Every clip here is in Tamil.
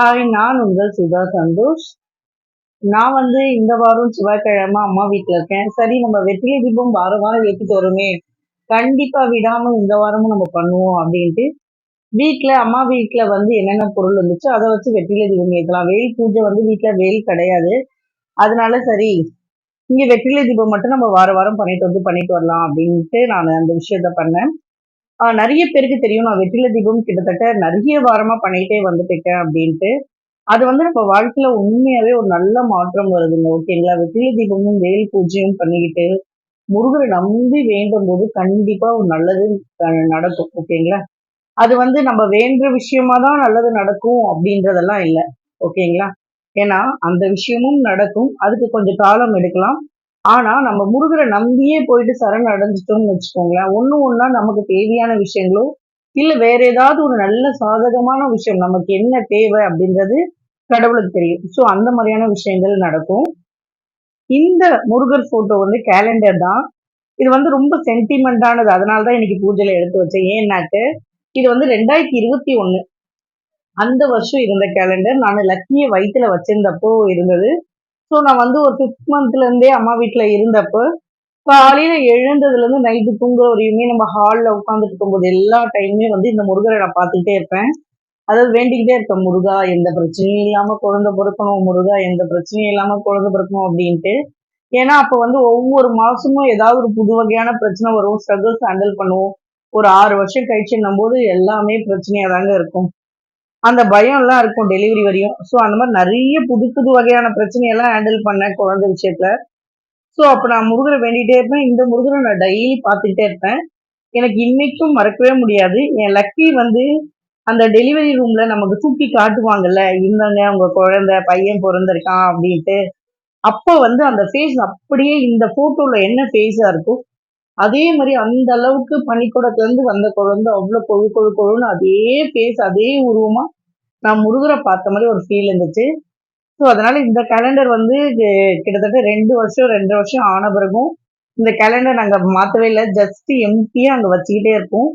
ஹாய் நான் உங்கள் சுதா சந்தோஷ். நான் வந்து இந்த வாரம் செவ்வாய்க்கிழமை அம்மா வீட்டில் இருக்கேன். சரி நம்ம வெற்றிலை தீபம் வாரம் வாரம் ஏற்றிட்டு வருமே. கண்டிப்பாக விடாமல் இந்த வாரமும் நம்ம பண்ணுவோம் அப்படின்ட்டு வீட்டில் அம்மா வீட்டில் வந்து என்னென்ன பொருள் இருந்துச்சோ அதை வச்சு வெற்றிலை தீபம் ஏற்றலாம் வெயில் பூஜை வந்து வீட்டில் வெயில் கிடையாது. அதனால சரி இங்கே வெற்றிலை தீபம் மட்டும் நம்ம வார வாரம் பண்ணிட்டு வந்து பண்ணிட்டு வரலாம் அப்படின்ட்டு நான் அந்த விஷயத்த பண்ணேன். நிறைய பேருக்கு தெரியும். நான் வெற்றில தீபம் கிட்டத்தட்ட நிறைய வாரமா பண்ணிட்டே வந்துட்டேன் அப்படின்ட்டு. அது வந்து நம்ம வாழ்க்கையில உண்மையாவே ஒரு நல்ல மாற்றம் வருதுங்க ஓகேங்களா? வெற்றில தீபமும் வேல் பூஜையும் பண்ணிக்கிட்டு முருகரை நம்பி வேண்டும் போது கண்டிப்பா ஒரு நல்லது நடக்கும் ஓகேங்களா? அது வந்து நம்ம வேண்டுற விஷயமா தான் நல்லது நடக்கும் அப்படின்றதெல்லாம் இல்லை ஓகேங்களா? ஏன்னா அந்த விஷயமும் நடக்கும். அதுக்கு கொஞ்சம் காலம் எடுக்கலாம். ஆனா நம்ம முருகரை நம்பியே போயிட்டு சரண் அடைஞ்சிட்டோம்னு வச்சுக்கோங்களேன். ஒண்ணு ஒன்னா நமக்கு தேவையான விஷயங்களோ இல்ல வேற ஏதாவது ஒரு நல்ல சாதகமான விஷயம் நமக்கு என்ன தேவை அப்படின்றது கடவுளுக்கு தெரியும். ஸோ அந்த மாதிரியான விஷயங்கள் நடக்கும். இந்த முருகர் போட்டோ வந்து கேலண்டர் தான். இது வந்து ரொம்ப சென்டிமெண்டானது அதனால தான் இன்னைக்கு பூஜையில எடுத்து வச்சேன். ஏன்னாக்கு இது வந்து ரெண்டாயிரத்தி இருபத்தி ஒண்ணு. அந்த வருஷம் இருந்த கேலண்டர் நான் லக்கியை வயிற்றுல வச்சிருந்தப்போ இருந்தது. ஸோ நான் வந்து ஒரு சிக்ஸ் மந்த்லேருந்தே அம்மா வீட்டில் இருந்தப்போ காலையில் எழுந்ததுலேருந்து நைட்டு தூங்குற வரையுமே நம்ம ஹாலில் உட்காந்துட்டு இருக்கும்போது எல்லா டைமுமே வந்து இந்த முருகரை நான் பார்த்துக்கிட்டே இருப்பேன். அதாவது வேண்டிக்கிட்டே இருப்பேன் முருகா எந்த பிரச்சனையும் இல்லாமல் குழந்தை பிறக்கணும் முருகா எந்த பிரச்சனையும் இல்லாமல் குழந்தை பிறக்கணும் அப்படின்ட்டு. ஏன்னா அப்போ வந்து ஒவ்வொரு மாதமும் ஏதாவது ஒரு புது வகையான பிரச்சனை வரும் ஸ்ட்ரகிள்ஸ் ஹேண்டில் பண்ணுவோம். ஒரு ஆறு வருஷம் கழிச்சுன்னும் போது எல்லாமே பிரச்சனையாக தாங்க இருக்கும். அந்த பயம் எல்லாம் இருக்கும் டெலிவரி வரையும். ஸோ அந்த மாதிரி நிறைய புது புது வகையான பிரச்சனையெல்லாம் ஹேண்டில் பண்ணேன் குழந்தை விஷயத்துல. ஸோ அப்போ நான் முருகரை வேண்டிகிட்டே இருப்பேன். இந்த முருகரை நான் டெய்லி பார்த்துக்கிட்டே இருப்பேன். எனக்கு இன்னைக்கும் மறக்கவே முடியாது. என் லக்கி வந்து அந்த டெலிவரி ரூம்ல நமக்கு தூக்கி காட்டுவாங்கல்ல. இந்தங்க அவங்க குழந்தை பையன் பிறந்திருக்கான் அப்படின்ட்டு. அப்போ வந்து அந்த ஃபேஸ் அப்படியே இந்த ஃபோட்டோவில் என்ன ஃபேஸா இருக்கும் அதே மாதிரி அந்த அளவுக்கு பனிக்கூடத்துலேருந்து வந்த குழந்தை அவ்வளோ கொழு கொழு கொழுன்னு அதே ஃபேஸ் அதே உருவமாக நான் முருகரை பார்த்த மாதிரி ஒரு ஃபீல் இருந்துச்சு. ஸோ அதனால இந்த கேலண்டர் வந்து கிட்டத்தட்ட ரெண்டு வருஷம் ரெண்டு வருஷம் ஆன பிறகும் இந்த கேலண்டர் நாங்கள் மாற்றவே இல்லை. ஜஸ்ட் எம்டியாக அங்கே வச்சுக்கிட்டே இருப்போம்.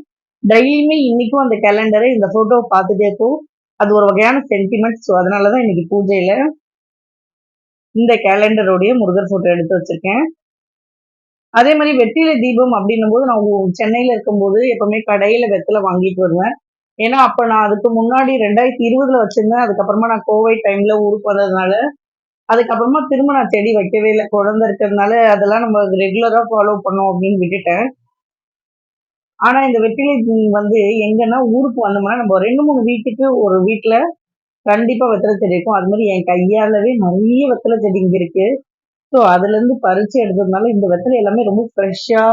டெய்லியுமே இன்றைக்கும் அந்த கேலண்டரை இந்த ஃபோட்டோவை பார்த்துட்டே இருப்போம். அது ஒரு வகையான சென்டிமெண்ட் ஸோ அதனால தான் இன்னைக்கு பூஜையில் இந்த கேலண்டருடைய முருகர் ஃபோட்டோ எடுத்து வச்சுருக்கேன். அதே மாதிரி வெற்றிலை தீபம் அப்படின்னும் போது நான் சென்னையில் இருக்கும்போது எப்போவுமே கடையில் வெத்தலை வாங்கிட்டு வருவேன். ஏன்னா அப்ப நான் அதுக்கு முன்னாடி ரெண்டாயிரத்தி இருபதுல வச்சிருந்தேன். அதுக்கப்புறமா நான் கோவிட் டைம்ல ஊருக்கு வந்ததுனால அதுக்கப்புறமா திரும்ப நான் செடி வைக்கவே இல்லை. குழந்தை இருக்கிறதுனால அதெல்லாம் நம்ம ரெகுலரா ஃபாலோ பண்ணோம் அப்படின்னு விட்டுட்டேன். ஆனா இந்த வெற்றிலை வந்து எங்கன்னா ஊருக்கு வந்தோம்னா நம்ம ரெண்டு மூணு வீட்டுக்கு ஒரு வீட்டுல கண்டிப்பா வெத்தலை செடி இருக்கும். அது மாதிரி என் கையாலவே நிறைய வெத்தலை செடி இங்க இருக்கு. ஸோ அதுலேருந்து பறித்து எடுத்ததுனால இந்த வெத்தலை எல்லாமே ரொம்ப ஃப்ரெஷ்ஷாக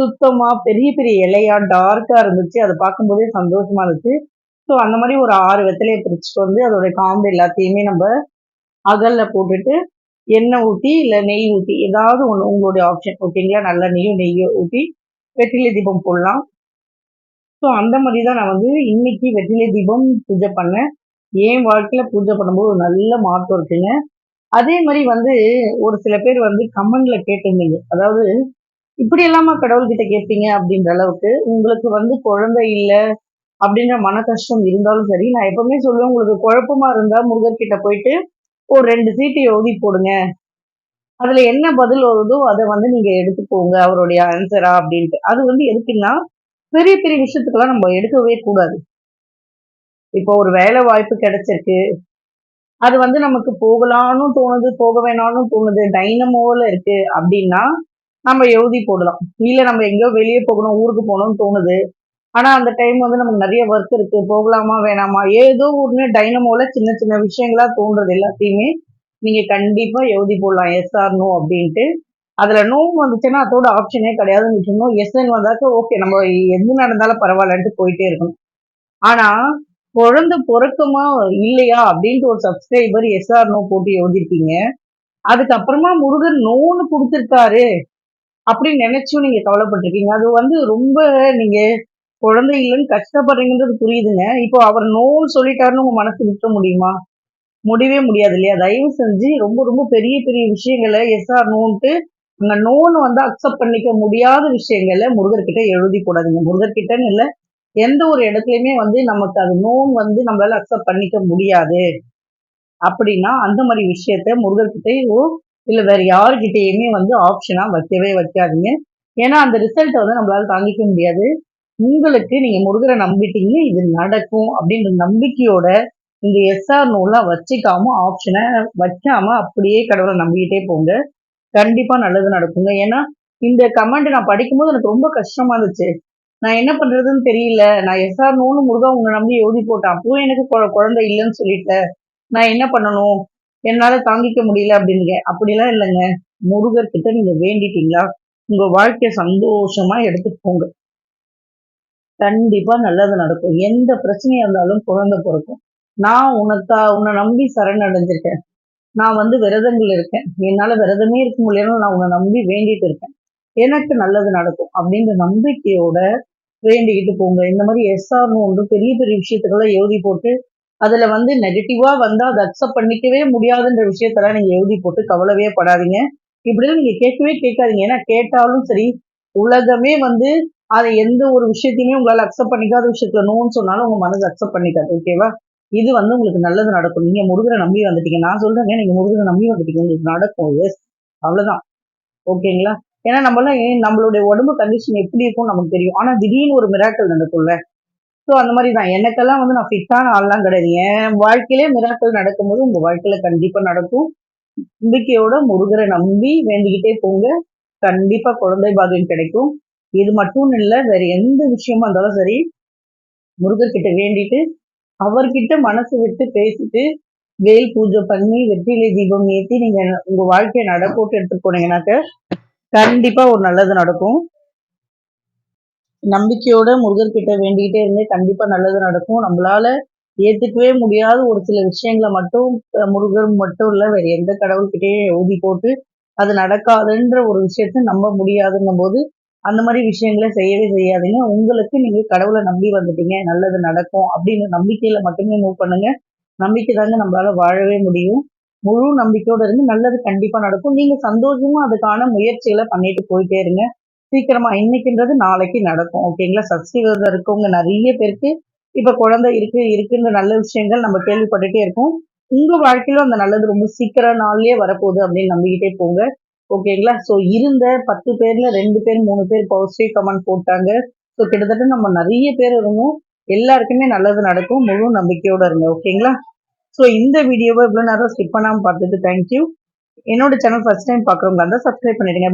சுத்தமாக பெரிய பெரிய இலையா டார்க்காக இருந்துச்சு. அதை பார்க்கும்போதே சந்தோஷமா இருந்துச்சு. ஸோ அந்த மாதிரி ஒரு ஆறு வெத்தலையை பிரிச்சுட்டு வந்து அதோடைய காம்பு எல்லாத்தையுமே நம்ம அகலில் போட்டுட்டு எண்ணெய் ஊற்றி இல்லை நெய் ஊற்றி ஏதாவது ஒன்று உங்களுடைய ஆப்ஷன் ஓகேங்களா நல்ல நெய்யும் நெய்யோ ஊற்றி வெற்றிலை தீபம் போடலாம். ஸோ அந்த மாதிரி தான் நான் வந்து இன்னைக்கு வெற்றிலை தீபம் பூஜை பண்ணேன். என் வாழ்க்கையில் பூஜை பண்ணும்போது ஒரு நல்ல மாற்றம் இருக்குங்க. அதே மாதிரி வந்து ஒரு சில பேர் வந்து கமெண்ட்ல கேட்டிருந்தீங்க. அதாவது இப்படி இல்லாம கடவுள்கிட்ட கேட்பீங்க அப்படின்ற அளவுக்கு உங்களுக்கு வந்து குழந்தை இல்லை அப்படின்ற மன கஷ்டம் இருந்தாலும் சரி நான் எப்பவுமே சொல்லுவேன் உங்களுக்கு குழப்பமா இருந்தா முருகர்கிட்ட போயிட்டு ஒரு ரெண்டு சீட்டு எழுதி போடுங்க. அதுல என்ன பதில் வருதோ அதை வந்து நீங்க எடுத்துக்கோங்க அவருடைய ஆன்சரா அப்படின்ட்டு. அது வந்து எதுக்குன்னா பெரிய பெரிய விஷயத்துக்கெல்லாம் நம்ம எடுக்கவே கூடாது. இப்போ ஒரு வேலை வாய்ப்பு கிடைச்சிருக்கு. அது வந்து நமக்கு போகலான்னு தோணுது போக வேணாலும் தோணுது டைனமோல இருக்கு அப்படின்னா நம்ம எழுதி போடலாம். இல்லை நம்ம எங்கேயோ வெளியே போகணும் ஊருக்கு போகணும்னு தோணுது. ஆனா அந்த டைம் வந்து நமக்கு நிறைய ஒர்க் இருக்கு. போகலாமா வேணாமா? ஏதோ ஒன்று டைனமோல சின்ன சின்ன விஷயங்களா தோன்றது எல்லாத்தையுமே நீங்க கண்டிப்பா எழுதி போடலாம். எஸ் ஆர் நோ அப்படின்ட்டு. அதுல நோ வந்துச்சுன்னா அதோட ஆப்ஷனே கிடையாதுன்னு வச்சுக்கணும் எஸ்என் வந்தாக்க ஓகே நம்ம எது நடந்தாலும் பரவாயில்லன்ட்டு போயிட்டே இருக்கணும். ஆனா குழந்தை பிறக்குமா இல்லையா அப்படின்ட்டு ஒரு சப்ஸ்கிரைபர் எஸ்ஆர் நோ போட்டு எழுதிருக்கீங்க. அதுக்கப்புறமா முருகன் நோன்னு கொடுத்துருக்காரு. அப்படின்னு நினைச்சும் நீங்க கவலைப்பட்டிருக்கீங்க. அது வந்து ரொம்ப நீங்க குழந்தை இல்லைன்னு கஷ்டப்படுறீங்கன்றது புரியுதுங்க. இப்போ அவர் நோன்னு சொல்லிட்டாருன்னு உங்க மனசு விட்ட முடியுமா? முடியவே முடியாது இல்லையா? தயவு செஞ்சு ரொம்ப ரொம்ப பெரிய பெரிய விஷயங்களை எஸ்ஆர் நோன்ட்டு அந்த நோன்னு வந்து அக்செப்ட் பண்ணிக்க முடியாத விஷயங்களை முருகர்கிட்ட எழுதி கூடாதுங்க முருகர்கிட்டன்னு இல்லை எந்த ஒரு இடத்துலையுமே வந்து நமக்கு அது நோன் வந்து நம்மளால அக்செப்ட் பண்ணிக்க முடியாது. அப்படின்னா அந்த மாதிரி விஷயத்த முருகர்கிட்ட இல்லை வேற யாருக்கிட்டேயுமே வந்து ஆப்ஷனாக வைக்கவே வைக்காதீங்க. ஏன்னா அந்த ரிசல்ட்டை வந்து நம்மளால தாங்கிக்க முடியாது. உங்களுக்கு நீங்கள் முருகரை நம்பிட்டீங்க இது நடக்கும் அப்படின்ற நம்பிக்கையோட இந்த எஸ்ஆர் நூலாம் வச்சுக்காம ஆப்ஷனை வைக்காம அப்படியே கடவுளை நம்பிக்கிட்டே போங்க. கண்டிப்பாக நல்லது நடக்குங்க. ஏன்னா இந்த கமெண்ட் நான் படிக்கும்போது எனக்கு ரொம்ப கஷ்டமா இருந்துச்சு. நான் என்ன பண்றதுன்னு தெரியல. நான் எஸ்ஆர் நூலும் முருகா உங்களை நம்பி எழுதி போட்டேன். அப்பவும் எனக்கு குழந்தை இல்லைன்னு சொல்லிட்டேன். நான் என்ன பண்ணணும்? என்னால தாங்கிக்க முடியல அப்படிங்க. அப்படிலாம் இல்லைங்க. முருகர் கிட்ட நீங்க வேண்டிட்டீங்களா? உங்க வாழ்க்கைய சந்தோஷமா எடுத்துட்டு போங்க. கண்டிப்பா நல்லது நடக்கும். எந்த பிரச்சனையா இருந்தாலும் குழந்தை பிறக்கும். நான் உனக்கா உன்னை நம்பி சரணடைஞ்சிருக்கேன். நான் வந்து விரதங்கள் இருக்கேன். என்னால விரதமே இருக்க முடியலன்னு நான் உன்னை நம்பி வேண்டிட்டு இருக்கேன். எனக்கு நல்லது நடக்கும். அப்படின்ற நம்பிக்கையோட வேண்டிக்கிட்டு போங்க. இந்த மாதிரி எஸ்ஆர்னு ஒன்று பெரிய பெரிய விஷயத்துக்கெல்லாம் எழுதி போட்டு அதுல வந்து நெகட்டிவா வந்தா அதை அக்செப்ட் பண்ணிக்கவே முடியாதுன்ற விஷயத்தெல்லாம் நீங்க எழுதி போட்டு கவலவே படாதீங்க. இப்படிலாம் நீங்க கேட்கவே கேட்காதீங்க. ஏன்னா கேட்டாலும் சரி உலகமே வந்து அதை எந்த ஒரு விஷயத்தையுமே உங்களால் அக்செப்ட் பண்ணிக்காத விஷயத்துல நோன்னு சொன்னாலும் உங்க மனசு அக்செப்ட் பண்ணிக்காது ஓகேவா இது வந்து உங்களுக்கு நல்லது நடக்கும். நீங்க முருகரை நம்பி வந்துட்டீங்க. நான் சொல்றேங்க நீங்க முருகரை நம்பி வந்துட்டீங்க. உங்களுக்கு நடக்கும். எஸ் அவ்வளவுதான். ஓகேங்களா ஏன்னா நம்மளாம் நம்மளுடைய உடம்பு கண்டிஷன் எப்படி இருக்கும் நமக்கு தெரியும். ஆனா திடீர்னு ஒரு மிராக்கள் நடக்கும்ல? ஸோ அந்த மாதிரி தான் எனக்கெல்லாம் வந்து நான் ஃபிட்டான ஆள்லாம் கிடையாது. என் வாழ்க்கையிலே மிராக்கள் நடக்கும்போது உங்க வாழ்க்கையில கண்டிப்பா நடக்கும். நம்பிக்கையோட முருகரை நம்பி வேண்டிக்கிட்டே போங்க. கண்டிப்பா குழந்தை பாகியம் கிடைக்கும். இது மட்டும் இல்லை வேற எந்த விஷயமா இருந்தாலும் சரி முருகர்கிட்ட வேண்டிட்டு அவர்கிட்ட மனசு விட்டு பேசிட்டு வேல் பூஜை பண்ணி வெற்றிலை தீபம் ஏற்றி நீங்க உங்க வாழ்க்கையை நடப்போட்டு எடுத்துட்டு போனீங்கன்னாக்க கண்டிப்பா ஒரு நல்லது நடக்கும். நம்பிக்கையோட முருகர்கிட்ட வேண்டிக்கிட்டே இருந்தே கண்டிப்பா நல்லது நடக்கும். நம்மளால ஏத்துக்கவே முடியாத ஒரு சில விஷயங்களை மட்டும் முருகர் மட்டும் இல்ல வேற எந்த கடவுள்கிட்டயே ஊதி போட்டு அது நடக்காதுன்ற ஒரு விஷயத்த நம்ப முடியாதுங்கும் போது அந்த மாதிரி விஷயங்களை செய்யவே செய்யாதீங்க. உங்களுக்கு நீங்க கடவுளை நம்பி வந்துட்டீங்க நல்லது நடக்கும் அப்படின்னு நம்பிக்கையில மட்டுமே மூவ் பண்ணுங்க. நம்பிக்கை தாங்க நம்மளால வாழவே முடியும். முழு நம்பிக்கையோட இருந்து நல்லது கண்டிப்பா நடக்கும். நீங்க சந்தோஷமா அதுக்கான முயற்சிகளை பண்ணிட்டு போயிட்டே இருங்க. சீக்கிரமா இன்னைக்குன்றது நாளைக்கு நடக்கும். ஓகேங்களா சஷ்டி விரதம் இருக்கவங்க நிறைய பேருக்கு இப்ப குழந்தை இருக்கு இருக்குன்ற நல்ல விஷயங்கள் நம்ம கேள்விப்பட்டுட்டே இருக்கோம். உங்க வாழ்க்கையிலும் அந்த நல்லது ரொம்ப சீக்கிரம் நாள்லயே வரப்போகுது அப்படின்னு நம்பிக்கிட்டே போங்க. ஓகேங்களா ஸோ இருந்த பத்து பேர்ல ரெண்டு பேர் மூணு பேர் பாசிட்டிவ் கமெண்ட் போட்டாங்க. ஸோ கிட்டத்தட்ட நம்ம நிறைய பேர் இருந்தோம். எல்லாருக்குமே நல்லது நடக்கும். முழு நம்பிக்கையோட இருங்க. ஓகேங்களா ஸோ இந்த வீடியோவை இவ்வளோ நேரம் ஸ்கிப் பண்ணாமல் பார்த்துட்டு தேங்க்யூ என்னோட சேனல் ஃபர்ஸ்ட் டைம் பார்க்குறவங்க இருந்தால் சப்ஸ்கிரைப் பண்ணிடுங்க.